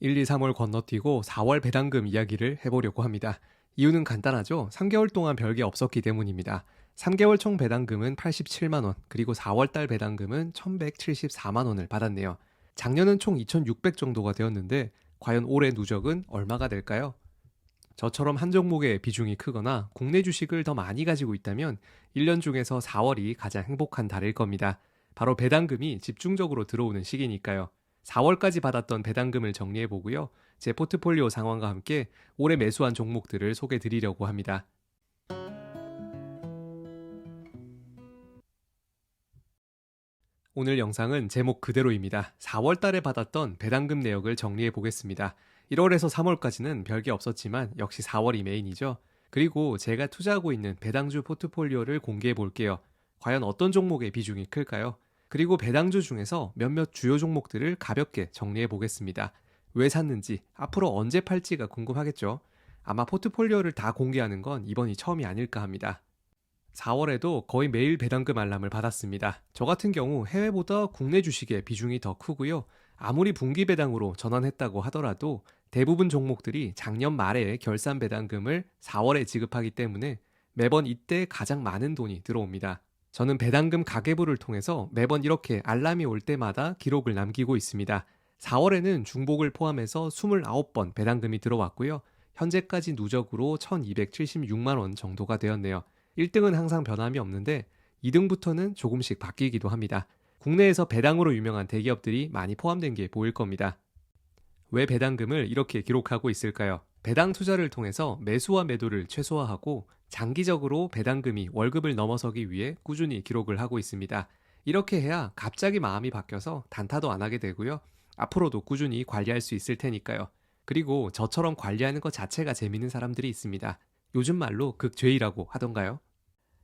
1, 2, 3월 건너뛰고 4월 배당금 이야기를 해보려고 합니다. 이유는 간단하죠. 3개월 동안 별게 없었기 때문입니다. 3개월 총 배당금은 87만원, 그리고 4월달 배당금은 1174만원을 받았네요. 작년은 총 2600 정도가 되었는데, 과연 올해 누적은 얼마가 될까요? 저처럼 한 종목의 비중이 크거나 국내 주식을 더 많이 가지고 있다면 1년 중에서 4월이 가장 행복한 달일 겁니다. 바로 배당금이 집중적으로 들어오는 시기니까요. 4월까지 받았던 배당금을 정리해 보고요. 제 포트폴리오 상황과 함께 올해 매수한 종목들을 소개 드리려고 합니다. 오늘 영상은 제목 그대로입니다. 4월 달에 받았던 배당금 내역을 정리해 보겠습니다. 1월에서 3월까지는 별게 없었지만 역시 4월이 메인이죠. 그리고 제가 투자하고 있는 배당주 포트폴리오를 공개해 볼게요. 과연 어떤 종목의 비중이 클까요? 그리고 배당주 중에서 몇몇 주요 종목들을 가볍게 정리해 보겠습니다. 왜 샀는지, 앞으로 언제 팔지가 궁금하겠죠? 아마 포트폴리오를 다 공개하는 건 이번이 처음이 아닐까 합니다. 4월에도 거의 매일 배당금 알람을 받았습니다. 저 같은 경우 해외보다 국내 주식의 비중이 더 크고요. 아무리 분기 배당으로 전환했다고 하더라도 대부분 종목들이 작년 말에 결산 배당금을 4월에 지급하기 때문에 매번 이때 가장 많은 돈이 들어옵니다. 저는 배당금 가계부를 통해서 매번 이렇게 알람이 올 때마다 기록을 남기고 있습니다. 4월에는 중복을 포함해서 29번 배당금이 들어왔고요. 현재까지 누적으로 1276만원 정도가 되었네요. 1등은 항상 변함이 없는데 2등부터는 조금씩 바뀌기도 합니다. 국내에서 배당으로 유명한 대기업들이 많이 포함된 게 보일 겁니다. 왜 배당금을 이렇게 기록하고 있을까요? 배당 투자를 통해서 매수와 매도를 최소화하고 장기적으로 배당금이 월급을 넘어서기 위해 꾸준히 기록을 하고 있습니다. 이렇게 해야 갑자기 마음이 바뀌어서 단타도 안 하게 되고요. 앞으로도 꾸준히 관리할 수 있을 테니까요. 그리고 저처럼 관리하는 것 자체가 재밌는 사람들이 있습니다. 요즘 말로 극죄이라고 하던가요?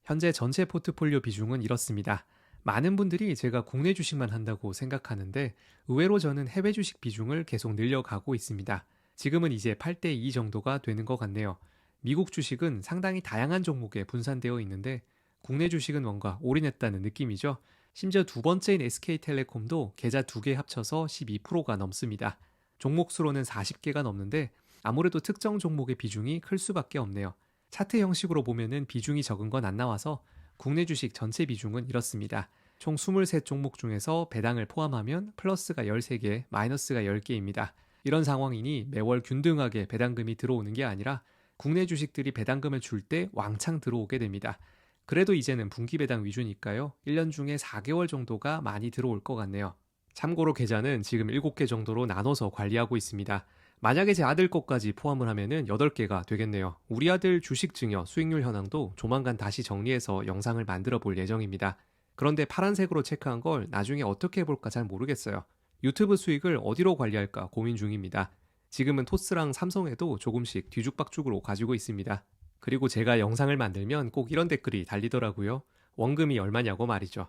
현재 전체 포트폴리오 비중은 이렇습니다. 많은 분들이 제가 국내 주식만 한다고 생각하는데 의외로 저는 해외 주식 비중을 계속 늘려가고 있습니다. 지금은 이제 8대 2 정도가 되는 것 같네요. 미국 주식은 상당히 다양한 종목에 분산되어 있는데 국내 주식은 뭔가 올인했다는 느낌이죠. 심지어 두 번째인 SK텔레콤도 계좌 두 개 합쳐서 12%가 넘습니다. 종목 수로는 40개가 넘는데 아무래도 특정 종목의 비중이 클 수밖에 없네요. 차트 형식으로 보면은 비중이 적은 건 안 나와서 국내 주식 전체 비중은 이렇습니다. 총 23종목 중에서 배당을 포함하면 플러스가 13개, 마이너스가 10개입니다. 이런 상황이니 매월 균등하게 배당금이 들어오는 게 아니라 국내 주식들이 배당금을 줄 때 왕창 들어오게 됩니다. 그래도 이제는 분기 배당 위주니까요. 1년 중에 4개월 정도가 많이 들어올 것 같네요. 참고로 계좌는 지금 7개 정도로 나눠서 관리하고 있습니다. 만약에 제 아들 것까지 포함을 하면은 8개가 되겠네요. 우리 아들 주식 증여 수익률 현황도 조만간 다시 정리해서 영상을 만들어 볼 예정입니다. 그런데 파란색으로 체크한 걸 나중에 어떻게 해볼까 잘 모르겠어요. 유튜브 수익을 어디로 관리할까 고민 중입니다. 지금은 토스랑 삼성에도 조금씩 뒤죽박죽으로 가지고 있습니다. 그리고 제가 영상을 만들면 꼭 이런 댓글이 달리더라고요. 원금이 얼마냐고 말이죠.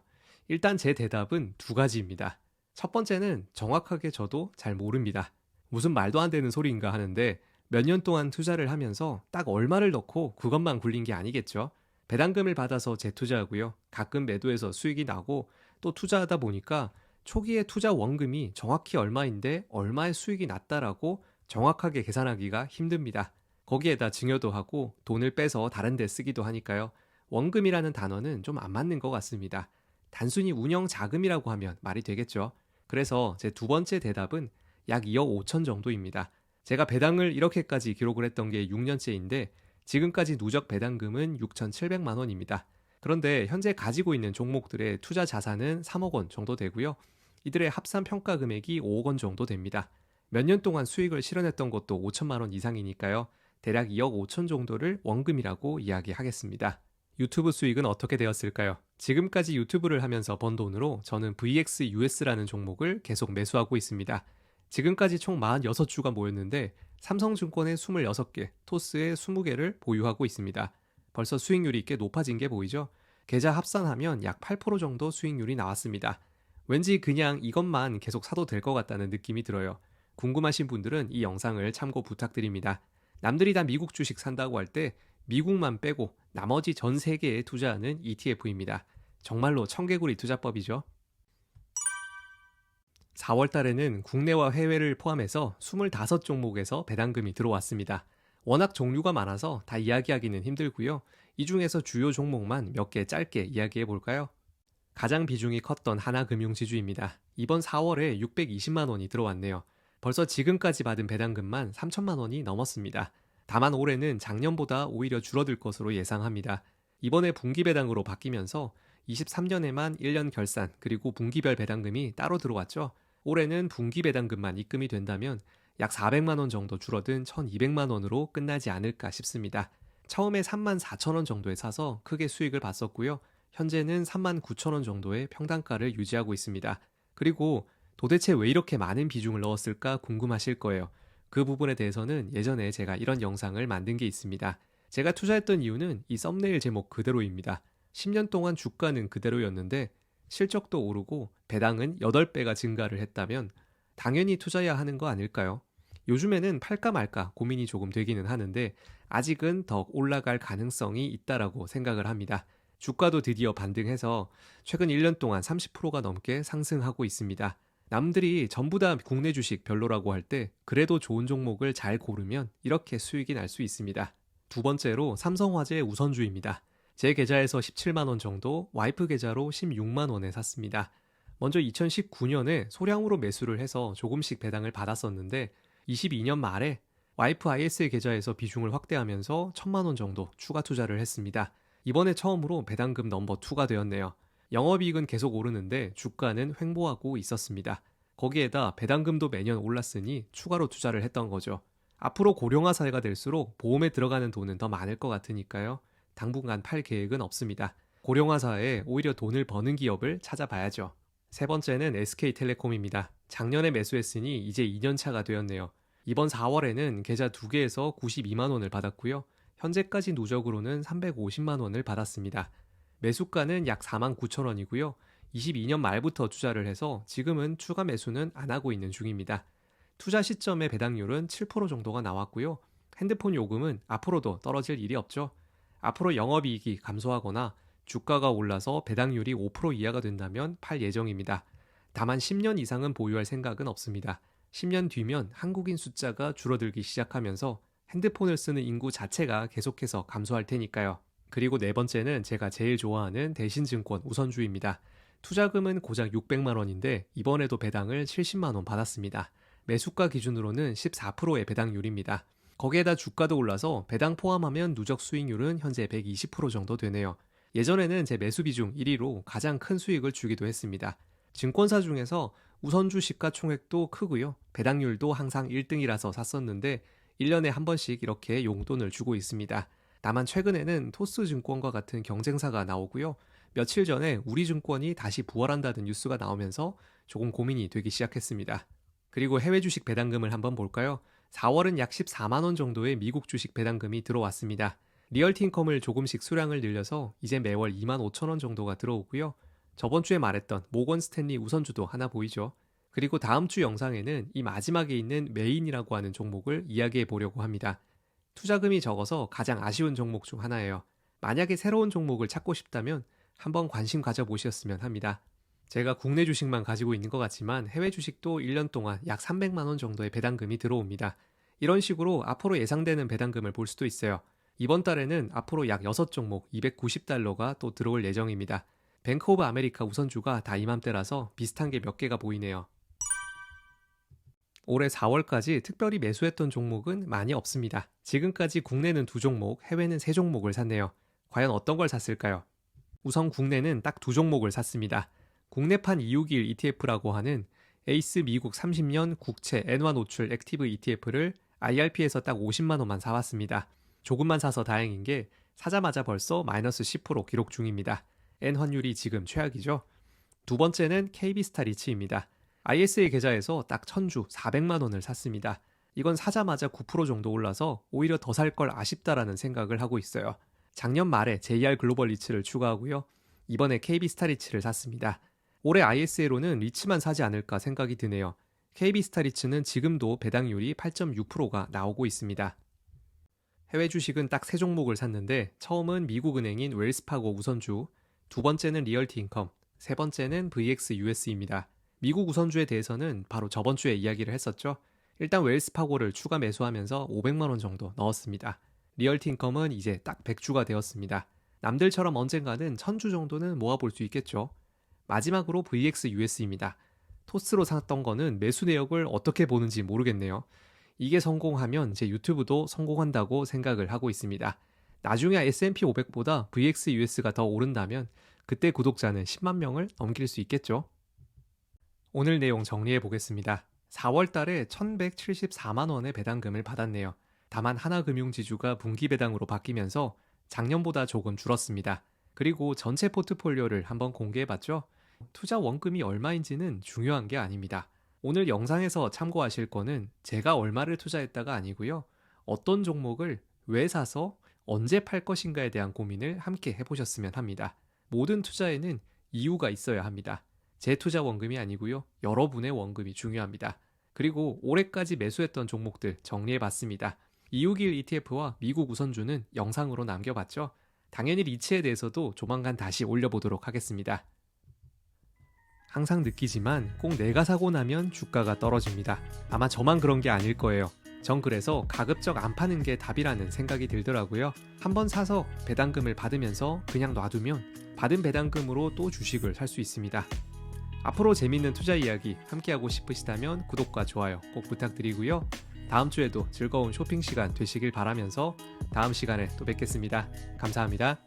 일단 제 대답은 두 가지입니다. 첫 번째는 정확하게 저도 잘 모릅니다. 무슨 말도 안 되는 소리인가 하는데 몇 년 동안 투자를 하면서 딱 얼마를 넣고 그것만 굴린 게 아니겠죠. 배당금을 받아서 재투자하고요. 가끔 매도해서 수익이 나고 또 투자하다 보니까 초기에 투자 원금이 정확히 얼마인데 얼마의 수익이 났다라고 정확하게 계산하기가 힘듭니다. 거기에다 증여도 하고 돈을 빼서 다른 데 쓰기도 하니까요. 원금이라는 단어는 좀 안 맞는 것 같습니다. 단순히 운영 자금이라고 하면 말이 되겠죠. 그래서 제 두 번째 대답은 약 2억 5천 정도입니다. 제가 배당을 이렇게까지 기록을 했던 게 6년째인데 지금까지 누적 배당금은 6,700만 원입니다. 그런데 현재 가지고 있는 종목들의 투자 자산은 3억 원 정도 되고요. 이들의 합산 평가 금액이 5억 원 정도 됩니다. 몇 년 동안 수익을 실현했던 것도 5천만 원 이상이니까요. 대략 2억 5천 정도를 원금이라고 이야기하겠습니다. 유튜브 수익은 어떻게 되었을까요? 지금까지 유튜브를 하면서 번 돈으로 저는 VXUS라는 종목을 계속 매수하고 있습니다. 지금까지 총 46주가 모였는데 삼성증권의 26개, 토스의 20개를 보유하고 있습니다. 벌써 수익률이 꽤 높아진 게 보이죠? 계좌 합산하면 약 8% 정도 수익률이 나왔습니다. 왠지 그냥 이것만 계속 사도 될 것 같다는 느낌이 들어요. 궁금하신 분들은 이 영상을 참고 부탁드립니다. 남들이 다 미국 주식 산다고 할 때 미국만 빼고 나머지 전 세계에 투자하는 ETF입니다. 정말로 청개구리 투자법이죠. 4월 달에는 국내와 해외를 포함해서 25종목에서 배당금이 들어왔습니다. 워낙 종류가 많아서 다 이야기하기는 힘들고요. 이 중에서 주요 종목만 몇 개 짧게 이야기해 볼까요? 가장 비중이 컸던 하나금융지주입니다. 이번 4월에 620만 원이 들어왔네요. 벌써 지금까지 받은 배당금만 3천만 원이 넘었습니다. 다만 올해는 작년보다 오히려 줄어들 것으로 예상합니다. 이번에 분기 배당으로 바뀌면서 23년에만 1년 결산 그리고 분기별 배당금이 따로 들어왔죠. 올해는 분기 배당금만 입금이 된다면 약 400만 원 정도 줄어든 1,200만 원으로 끝나지 않을까 싶습니다. 처음에 3만 4천 원 정도에 사서 크게 수익을 봤었고요. 현재는 3만 9천 원 정도의 평단가를 유지하고 있습니다. 그리고 도대체 왜 이렇게 많은 비중을 넣었을까 궁금하실 거예요. 그 부분에 대해서는 예전에 제가 이런 영상을 만든 게 있습니다. 제가 투자했던 이유는 이 썸네일 제목 그대로입니다. 10년 동안 주가는 그대로였는데 실적도 오르고 배당은 8배가 증가를 했다면 당연히 투자해야 하는 거 아닐까요? 요즘에는 팔까 말까 고민이 조금 되기는 하는데 아직은 더 올라갈 가능성이 있다라고 생각을 합니다. 주가도 드디어 반등해서 최근 1년 동안 30%가 넘게 상승하고 있습니다. 남들이 전부 다 국내 주식 별로라고 할 때 그래도 좋은 종목을 잘 고르면 이렇게 수익이 날 수 있습니다. 두 번째로 삼성화재 우선주입니다. 제 계좌에서 17만 원 정도, 와이프 계좌로 16만 원에 샀습니다. 먼저 2019년에 소량으로 매수를 해서 조금씩 배당을 받았었는데 22년 말에 와이프 IS의 계좌에서 비중을 확대하면서 1천만 원 정도 추가 투자를 했습니다. 이번에 처음으로 배당금 넘버 2가 되었네요. 영업이익은 계속 오르는데 주가는 횡보하고 있었습니다. 거기에다 배당금도 매년 올랐으니 추가로 투자를 했던 거죠. 앞으로 고령화 사회가 될수록 보험에 들어가는 돈은 더 많을 것 같으니까요. 당분간 팔 계획은 없습니다. 고령화 사회에 오히려 돈을 버는 기업을 찾아봐야죠. 세 번째는 SK텔레콤입니다. 작년에 매수했으니 이제 2년 차가 되었네요. 이번 4월에는 계좌 2개에서 92만 원을 받았고요. 현재까지 누적으로는 350만 원을 받았습니다. 매수가는 약 4만 9천 원이고요. 22년 말부터 투자를 해서 지금은 추가 매수는 안 하고 있는 중입니다. 투자 시점의 배당률은 7% 정도가 나왔고요. 핸드폰 요금은 앞으로도 떨어질 일이 없죠. 앞으로 영업이익이 감소하거나 주가가 올라서 배당률이 5% 이하가 된다면 팔 예정입니다. 다만 10년 이상은 보유할 생각은 없습니다. 10년 뒤면 한국인 숫자가 줄어들기 시작하면서 핸드폰을 쓰는 인구 자체가 계속해서 감소할 테니까요. 그리고 네 번째는 제가 제일 좋아하는 대신증권 우선주입니다. 투자금은 고작 600만 원인데 이번에도 배당을 70만 원 받았습니다. 매수가 기준으로는 14%의 배당률입니다. 거기에다 주가도 올라서 배당 포함하면 누적 수익률은 현재 120% 정도 되네요. 예전에는 제 매수 비중 1위로 가장 큰 수익을 주기도 했습니다. 증권사 중에서 우선주 시가총액도 크고요. 배당률도 항상 1등이라서 샀었는데 1년에 한 번씩 이렇게 용돈을 주고 있습니다. 다만 최근에는 토스증권과 같은 경쟁사가 나오고요. 며칠 전에 우리증권이 다시 부활한다는 뉴스가 나오면서 조금 고민이 되기 시작했습니다. 그리고 해외 주식 배당금을 한번 볼까요? 4월은 약 14만 원 정도의 미국 주식 배당금이 들어왔습니다. 리얼티인컴을 조금씩 수량을 늘려서 이제 매월 2만 5천 원 정도가 들어오고요. 저번 주에 말했던 모건 스탠리 우선주도 하나 보이죠. 그리고 다음 주 영상에는 이 마지막에 있는 메인이라고 하는 종목을 이야기해 보려고 합니다. 투자금이 적어서 가장 아쉬운 종목 중 하나예요. 만약에 새로운 종목을 찾고 싶다면 한번 관심 가져보셨으면 합니다. 제가 국내 주식만 가지고 있는 것 같지만 해외 주식도 1년 동안 약 300만 원 정도의 배당금이 들어옵니다. 이런 식으로 앞으로 예상되는 배당금을 볼 수도 있어요. 이번 달에는 앞으로 약 6종목 290달러가 또 들어올 예정입니다. 뱅크 오브 아메리카 우선주가 다 이맘때라서 비슷한 게 몇 개가 보이네요. 올해 4월까지 특별히 매수했던 종목은 많이 없습니다. 지금까지 국내는 두 종목, 해외는 세 종목을 샀네요. 과연 어떤 걸 샀을까요? 우선 국내는 딱 두 종목을 샀습니다. 국내판 261 ETF라고 하는 에이스 미국 30년 국채 엔화 노출 액티브 ETF를 IRP에서 딱 50만 원만 사왔습니다. 조금만 사서 다행인 게 사자마자 벌써 마이너스 10% 기록 중입니다. N 환율이 지금 최악이죠. 두 번째는 KB스타 리츠입니다. ISA 계좌에서 딱 1000주 400만 원을 샀습니다. 이건 사자마자 9% 정도 올라서 오히려 더 살 걸 아쉽다라는 생각을 하고 있어요. 작년 말에 JR 글로벌 리츠를 추가하고요. 이번에 KB스타 리츠를 샀습니다. 올해 ISA로는 리츠만 사지 않을까 생각이 드네요. KB스타 리츠는 지금도 배당률이 8.6%가 나오고 있습니다. 해외 주식은 딱 세 종목을 샀는데 처음은 미국 은행인 웰스파고 우선주, 두 번째는 리얼티 인컴, 세 번째는 VX US입니다. 미국 우선주에 대해서는 바로 저번 주에 이야기를 했었죠. 일단 웰스 파고를 추가 매수하면서 500만 원 정도 넣었습니다. 리얼티 인컴은 이제 딱 100주가 되었습니다. 남들처럼 언젠가는 1000주 정도는 모아볼 수 있겠죠. 마지막으로 VXUS입니다. 토스로 샀던 거는 매수 내역을 어떻게 보는지 모르겠네요. 이게 성공하면 제 유튜브도 성공한다고 생각을 하고 있습니다. 나중에 S&P 500보다 VXUS가 더 오른다면 그때 구독자는 10만 명을 넘길 수 있겠죠. 오늘 내용 정리해 보겠습니다. 4월 달에 1174만 원의 배당금을 받았네요. 다만 하나금융지주가 분기 배당으로 바뀌면서 작년보다 조금 줄었습니다. 그리고 전체 포트폴리오를 한번 공개해 봤죠. 투자 원금이 얼마인지는 중요한 게 아닙니다. 오늘 영상에서 참고하실 거는 제가 얼마를 투자했다가 아니고요. 어떤 종목을 왜 사서 언제 팔 것인가에 대한 고민을 함께 해보셨으면 합니다. 모든 투자에는 이유가 있어야 합니다. 제 투자 원금이 아니고요. 여러분의 원금이 중요합니다. 그리고 올해까지 매수했던 종목들 정리해 봤습니다. 261 ETF와 미국 우선주는 영상으로 남겨봤죠. 당연히 리츠에 대해서도 조만간 다시 올려보도록 하겠습니다. 항상 느끼지만 꼭 내가 사고 나면 주가가 떨어집니다. 아마 저만 그런 게 아닐 거예요. 전 그래서 가급적 안 파는 게 답이라는 생각이 들더라고요. 한번 사서 배당금을 받으면서 그냥 놔두면 받은 배당금으로 또 주식을 살 수 있습니다. 앞으로 재밌는 투자 이야기 함께하고 싶으시다면 구독과 좋아요 꼭 부탁드리고요. 다음 주에도 즐거운 쇼핑 시간 되시길 바라면서 다음 시간에 또 뵙겠습니다. 감사합니다.